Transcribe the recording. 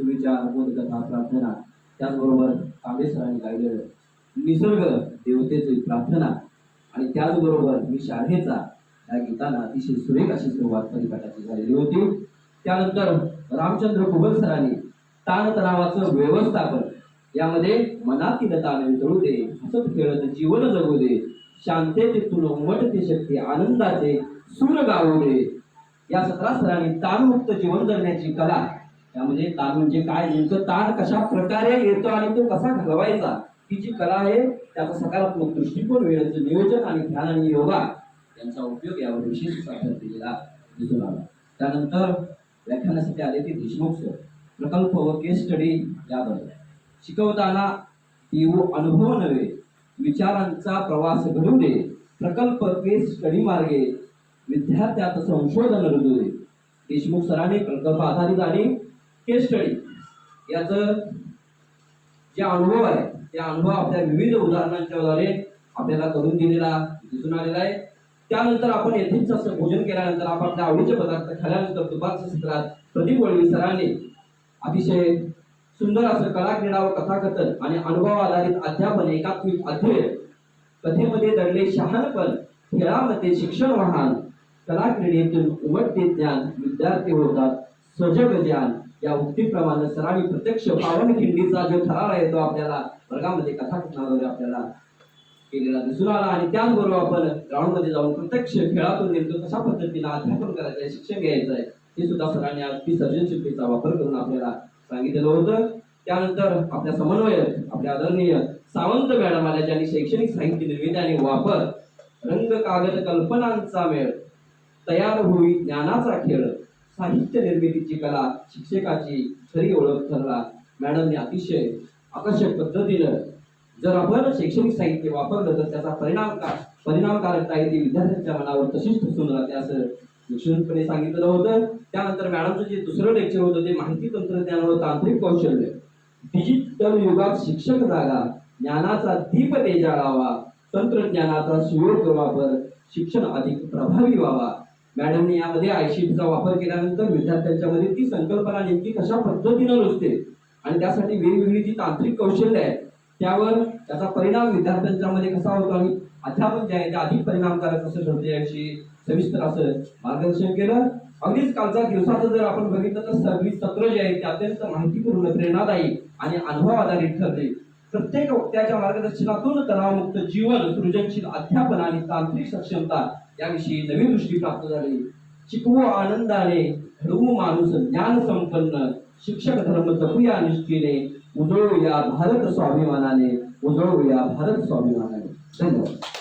सुविचार बोधकथा प्रार्थना. त्याचबरोबर कांबे सरांनी गायलेलं निसर्ग देवतेची प्रार्थना. आणि त्याचबरोबर मी शाळेचा या गीताना अतिशय सुरेख अशी सुरुवात परिपाठाची झालेली होती. त्यानंतर रामचंद्र कुबल सरांनी ताणतणावाचं व्यवस्थापन यामध्ये मनातील ताण वितळू दे हसत खेळत जीवन जगू दे शांततेतून उमटते शक्ती आनंदाचे सूर गावू दे. या सतरा सरांनी ताणमुक्त जीवन जगण्याची कला त्यामध्ये ताण म्हणजे काय? नेमकं तार कशा प्रकारे येतो आणि तो कसा घालवायचा? ही जी कला आहे त्याचा सकारात्मक दृष्टिकोन वेळेचं नियोजन आणि ध्यान आणि योगा यांचा उपयोग यावर विशेष सादर दिलेला दिसून आला. त्यानंतर व्याख्यानासाठी आले ते देशमुख सर प्रकल्प व केस स्टडी याबद्दल. शिकवताना तीव्र अनुभव नव्हे विचारांचा प्रवास घडू दे प्रकल्प केस स्टडी मार्गे विद्यार्थ्यात संशोधन रुजू दे. देशमुख सरांनी प्रकल्प आधारित आणि केस स्टडी याचं जे अनुभव आहे त्या अनुभव आपल्या विविध उदाहरणांच्या द्वारे आपल्याला करून दिलेला दिसून आलेला आहे. त्यानंतर आपण येथेच असं भोजन केल्यानंतर आपण आपल्या आवडीचे पदार्थ खाल्यानंतर दुपारच्या सत्रात प्रदीप वळवी सरांनी अतिशय सुंदर असं कलाक्रीडा व कथाकथन आणि अनुभव आधारित अध्यापन एकात्मिक अध्ययन कथेमध्ये दडले शहाणपण खेळामध्ये शिक्षण वाहन कलाक्रीडेतून उमटते ज्ञान विद्यार्थी होतात सजग ज्ञान या उक्तीप्रमाणे सरांनी प्रत्यक्ष पावनखिंडीचा जो थरार आहे तो आपल्याला वर्गामध्ये कथाकथनाद्वारे आपल्याला केलेला दिसून आला. आणि त्याचबरोबर आपण ग्राउंडमध्ये जाऊन प्रत्यक्ष खेळातून नेमकं कशा पद्धतीने अध्यापन करायचं आहे शिक्षण घ्यायचं आहे हे सुद्धा सरांनी अगदी सर्जनशीलतेचा वापर करून आपल्याला सांगितलेलं होतं. त्यानंतर आपल्या समन्वयक आपल्या आदरणीय सावंत मॅडम आल्या ज्यांनी शैक्षणिक साहित्य निर्मिती आणि वापर रंग कागद कल्पनांचा मेळ तयार होई ज्ञानाचा खेळ साहित्य निर्मितीची कला शिक्षकाची खरी ओळख ठरला. मॅडमने अतिशय आकर्षक पद्धतीनं जर आपण शैक्षणिक साहित्य वापरलं तर त्याचा परिणाम का परिणामकारकता येते विद्यार्थ्यांच्या मनावर तशीच ठसून राहते असं विशेषपणे सांगितलं होतं. त्यानंतर मॅडमचं जे दुसरं लेक्चर होतं ते माहिती तंत्रज्ञानावर तांत्रिक कौशल्य. डिजिटल युगात शिक्षक जागा ज्ञानाचा दीप तेजाळावा तंत्रज्ञानाचा सुयोग्य वापर शिक्षण अधिक प्रभावी व्हावा. मॅडमने यामध्ये आयशीटचा वापर केल्यानंतर विद्यार्थ्यांच्या मध्ये ती संकल्पना नेमकी कशा पद्धतीनं रुजते? आणि त्यासाठी वेगवेगळी जी तांत्रिक कौशल्य आहे त्यावर त्याचा परिणाम विद्यार्थ्यांच्या मध्ये कसा होतो आणि अध्यापन जे आहे ते अधिक परिणामकारक कसं ठरते याविषयी सविस्तर असं मार्गदर्शन केलं. अगदीच कालचा दिवसाचं जर आपण बघितलं तर सगळी सत्र जे आहे ते अत्यंत माहितीपूर्ण प्रेरणादायी आणि अनुभव आधारित ठरते. प्रत्येक वक्त्याच्या मार्गदर्शनातून तणावमुक्त जीवन सृजनशील अध्यापन आणि तांत्रिक सक्षमता याविषयी नवीन दृष्टी प्राप्त झाली. शिकवू आनंदाने घडवू माणूस ज्ञान संपन्न शिक्षक धर्म जपूया निष्ठेने उजळूया भारत स्वाभिमानाने उजळूया भारत स्वाभिमानाने. धन्यवाद.